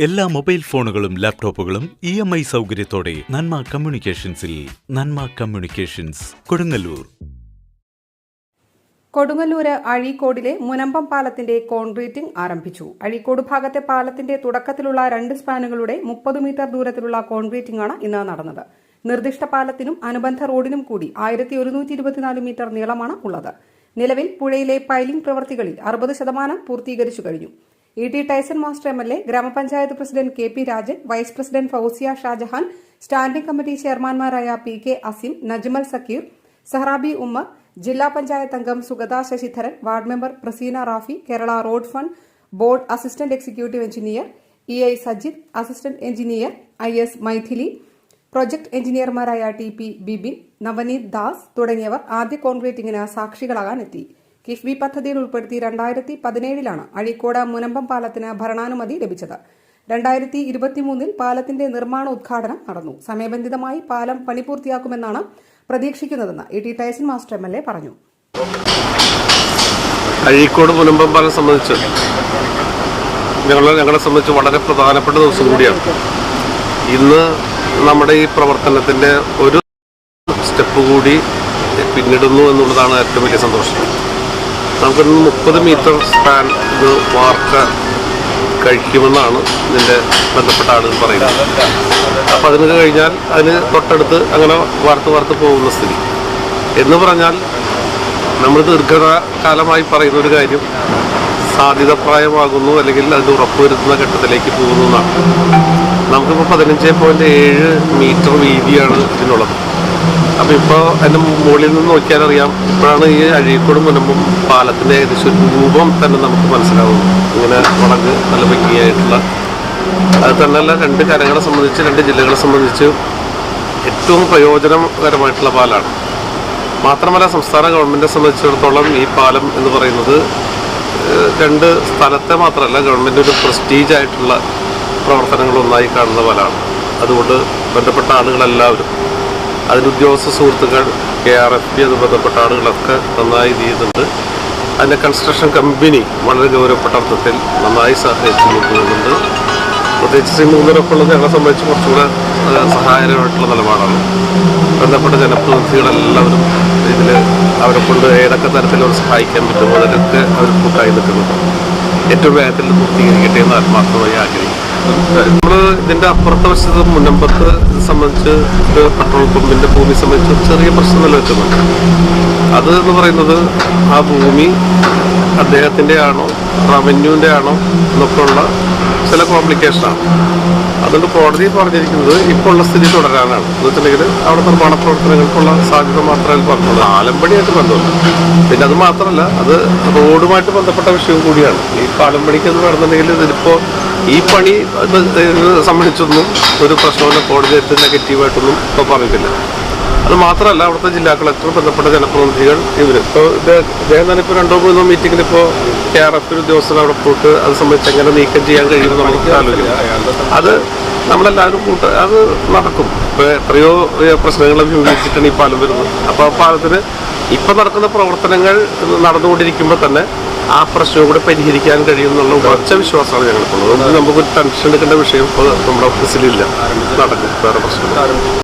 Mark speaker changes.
Speaker 1: എല്ലാ മൊബൈൽ ഫോണുകളും ലാപ്ടോപ്പുകളും ഇ എം ഐ സൗകര്യത്തോടെ നന്മ കമ്മ്യൂണിക്കേഷൻസിൽ നന്മ കമ്മ്യൂണിക്കേഷൻസ് കൊടുങ്ങല്ലൂർ.
Speaker 2: കൊടുങ്ങല്ലൂര് അഴീക്കോടിലെ മുനമ്പം പാലത്തിന്റെ കോൺക്രീറ്റിംഗ് ആരംഭിച്ചു. അഴീക്കോട് ഭാഗത്തെ പാലത്തിന്റെ തുടക്കത്തിലുള്ള രണ്ട് സ്പാനുകളുടെ മുപ്പത് മീറ്റർ ദൂരത്തിലുള്ള കോൺക്രീറ്റിംഗ് ആണ് ഇന്ന് നടന്നത്. നിർദ്ദിഷ്ട പാലത്തിനും അനുബന്ധ റോഡിനും കൂടി ആയിരത്തി ഒരുന്നൂറ്റി ഇരുപത്തിനാല് മീറ്റർ നീളമാണ് ഉള്ളത്. നിലവിൽ പുഴയിലെ പൈലിംഗ് പ്രവൃത്തികളിൽ അറുപത് ശതമാനം പൂർത്തീകരിച്ചു കഴിഞ്ഞു. E T Tyson master M L A ഗ്രാമപഞ്ചായത്ത് president K P Rajan vice president Fousiya Shajahan standing committee ചെയർമാൻമാരായ P K Asim Najmal Zakir Saharabi Ummer ജില്ലാ പഞ്ചായത്ത് അംഗം Sugatha Sasidharan ward member Praseena Rafi Kerala road fund board assistant executive engineer E I Sajith assistant engineer I S Mythili project എഞ്ചിനീയർമാരായ T P Bibin Navaneeth Das തുടങ്ങിയവർ ആദ്യ കോൺക്രീറ്റിംഗിന് സാക്ഷികളാകാനെത്തി. കിഫ്ബി പദ്ധതിയിൽ ഉൾപ്പെടുത്തി രണ്ടായിരത്തി പതിനേഴിലാണ് അഴീക്കോട് മുനമ്പം പാലത്തിന് ഭരണാനുമതി ലഭിച്ചത്. രണ്ടായിരത്തി ഇരുപത്തിമൂന്നിൽ പാലത്തിന്റെ നിർമ്മാണ ഉദ്ഘാടനം നടന്നു. സമയബന്ധിതമായി പാലം പണി പൂർത്തിയാക്കുമെന്നാണ് പ്രതീക്ഷിക്കുന്നതെന്ന് E T Tyson master M L A പറഞ്ഞു.
Speaker 3: അഴീക്കോട് മുനമ്പം പാലം സംബന്ധിച്ച് ഞങ്ങൾ ഞങ്ങളെ സംബന്ധിച്ച് വളരെ പ്രധാനപ്പെട്ട ദിവസം കൂടിയാണ്. ഇന്ന് നമ്മുടെ ഈ പ്രവർത്തനത്തിന്റെ ഒരു സ്റ്റെപ്പ് കൂടി പിന്നിടുന്നു എന്നുള്ളതാണ് ഏറ്റവും വലിയ സന്തോഷം. നമുക്കിന്ന് മുപ്പത് മീറ്റർ സ്പാൻ ഇത് വാർക്ക കഴിക്കുമെന്നാണ് ഇതിന്റെ ബന്ധപ്പെട്ട ആളുകൾ പറയുന്നത്. അപ്പോൾ അതിന് കഴിഞ്ഞാൽ അതിന് തൊട്ടടുത്ത് അങ്ങനെ വാർത്ത് വാർത്ത് പോകുന്ന സ്ഥിതി. എന്ന് പറഞ്ഞാൽ നമ്മൾ ദീർഘകാലമായി പറയുന്ന ഒരു കാര്യം സാധ്യത പ്രായമാകുന്നു അല്ലെങ്കിൽ അതിന് ഉറപ്പുവരുത്തുന്ന ഘട്ടത്തിലേക്ക് പോകുന്നു എന്നാണ്. നമുക്കിപ്പോൾ പതിനഞ്ച് പോയിന്റ് ഏഴ് മീറ്റർ വീതിയാണ് ഇതിനുള്ളത്. അപ്പോൾ ഇപ്പോൾ അതിന്റെ മുകളിൽ നിന്ന് നോക്കിയാൽ അറിയാം ഇപ്പോഴാണ് ഈ അഴീക്കോട് മുനമ്പും പാലത്തിന്റെ ഏകദേശം രൂപം തന്നെ നമുക്ക് മനസ്സിലാവുന്നു ഇങ്ങനെ വളരെ നല്ല ഭംഗിയായിട്ടുള്ള അത് തന്നെയല്ല രണ്ട് കരങ്ങളെ സംബന്ധിച്ച് രണ്ട് ജില്ലകളെ സംബന്ധിച്ച് ഏറ്റവും പ്രയോജനകരമായിട്ടുള്ള പാലാണ്. മാത്രമല്ല സംസ്ഥാന ഗവൺമെന്റിനെ സംബന്ധിച്ചിടത്തോളം ഈ പാലം എന്ന് പറയുന്നത് രണ്ട് സ്ഥലത്തെ മാത്രമല്ല ഗവൺമെന്റ് ഒരു പ്രസ്റ്റീജ് ആയിട്ടുള്ള പ്രവർത്തനങ്ങളൊന്നായി കാണുന്ന പാലാണ്. അതുകൊണ്ട് ബന്ധപ്പെട്ട ആളുകളെല്ലാവരും അതിന്റെ ഉദ്യോഗസ്ഥ സുഹൃത്തുക്കൾ കെ ആർ എഫ് പി അത് ബന്ധപ്പെട്ട ആളുകളൊക്കെ നന്നായി ചെയ്യുന്നുണ്ട് അതിന്റെ കൺസ്ട്രക്ഷൻ കമ്പനി വളരെ ഗൗരവപ്പെട്ട അർത്ഥത്തിൽ നന്നായി സഹകരിച്ച് കൊണ്ടുപോകുന്നുണ്ട് പ്രത്യേകിച്ച് ശ്രീ മൂന്നരൊക്കെ ഉള്ളത് ഞങ്ങളെ സംബന്ധിച്ച് കുറച്ചുകൂടെ സഹായകരമായിട്ടുള്ള നിലപാടാണ്. ബന്ധപ്പെട്ട ജനപ്രതിനിധികളെല്ലാവരും ഇതിൽ അവരെ കൊണ്ട് ഏതൊക്കെ തരത്തിൽ അവർ സഹായിക്കാൻ പറ്റുമോ അതിലൊക്കെ അവർ കൂട്ടായി നിൽക്കുന്നുണ്ട്. ഏറ്റവും വേഗത്തിൽ പൂർത്തീകരിക്കട്ടെ എന്ന് ആത്മാർത്ഥമായി ആഗ്രഹിക്കും നമ്മൾ ഇതിന്റെ അപ്പുറത്തെ വശത്ത് മുന്നമ്പത്ത് സംബന്ധിച്ച് പെട്രോൾ പമ്പിന്റെ ഭൂമി സംബന്ധിച്ച് ചെറിയ പ്രശ്നം നിലനിൽക്കുന്നുണ്ട്. അത് എന്ന് പറയുന്നത് ആ ഭൂമി അദ്ദേഹത്തിന്റെ ആണോ റവന്യൂവിന്റെ ആണോ എന്നൊക്കെയുള്ള ചില കോംപ്ലിക്കേഷനാണ്. അതുകൊണ്ട് കോടതി പറഞ്ഞിരിക്കുന്നത് ഇപ്പോൾ ഉള്ള സ്ഥിതി തുടരാനാണ്. എന്ന് വെച്ചിട്ടുണ്ടെങ്കിൽ അവിടെ നിർമ്മാണ പ്രവർത്തനങ്ങൾക്കുള്ള സാധ്യത മാത്രമേ പറഞ്ഞുള്ളൂ. ആലമ്പടിയായിട്ട് ബന്ധമില്ല. പിന്നെ അത് മാത്രമല്ല അത് റോഡുമായിട്ട് ബന്ധപ്പെട്ട വിഷയം കൂടിയാണ്. ഈ പാലമ്പണിക്ക് എന്ന് പറയുന്നുണ്ടെങ്കിൽ ഇതിലിപ്പോൾ ഈ പണി സംബന്ധിച്ചൊന്നും ഒരു പ്രശ്നമല്ല. കോടതി നെഗറ്റീവായിട്ടൊന്നും ഇപ്പോൾ പറഞ്ഞിട്ടില്ല. അത് മാത്രമല്ല അവിടുത്തെ ജില്ലാ കളക്ടർ ബന്ധപ്പെട്ട ജനപ്രതിനിധികൾ ഇവർ ഇപ്പോൾ ഇദ്ദേഹം തന്നെ ഇപ്പോൾ രണ്ടോ മൂന്നോ മീറ്റിംഗിൽ ഇപ്പോൾ കെ ആർ എഫ് ഉദ്യോഗസ്ഥർ അവിടെ പോയിട്ട് അത് സംബന്ധിച്ച് എങ്ങനെ നീക്കം ചെയ്യാൻ കഴിയുമെന്ന് നമുക്ക് ആലോചിക്കാം അത് നമ്മളെല്ലാവരും കൂട്ട് അത് നടക്കും. ഇപ്പോൾ എത്രയോ പ്രശ്നങ്ങൾ അഭിമുഖീകരിച്ചിട്ടാണ് ഈ പാലം വരുന്നത്. അപ്പോൾ ആ പാലത്തിന് ഇപ്പം നടക്കുന്ന പ്രവർത്തനങ്ങൾ നടന്നുകൊണ്ടിരിക്കുമ്പോൾ തന്നെ ആ പ്രശ്നവും കൂടെ പരിഹരിക്കാൻ കഴിയുമെന്നുള്ള ഉറച്ച വിശ്വാസമാണ് ഞങ്ങൾക്കുള്ളത്. നമുക്കൊരു ടെൻഷൻ എടുക്കേണ്ട വിഷയം ഇപ്പോൾ നമ്മുടെ ഓഫീസിലില്ല നടക്കും. വേറെ പ്രശ്നം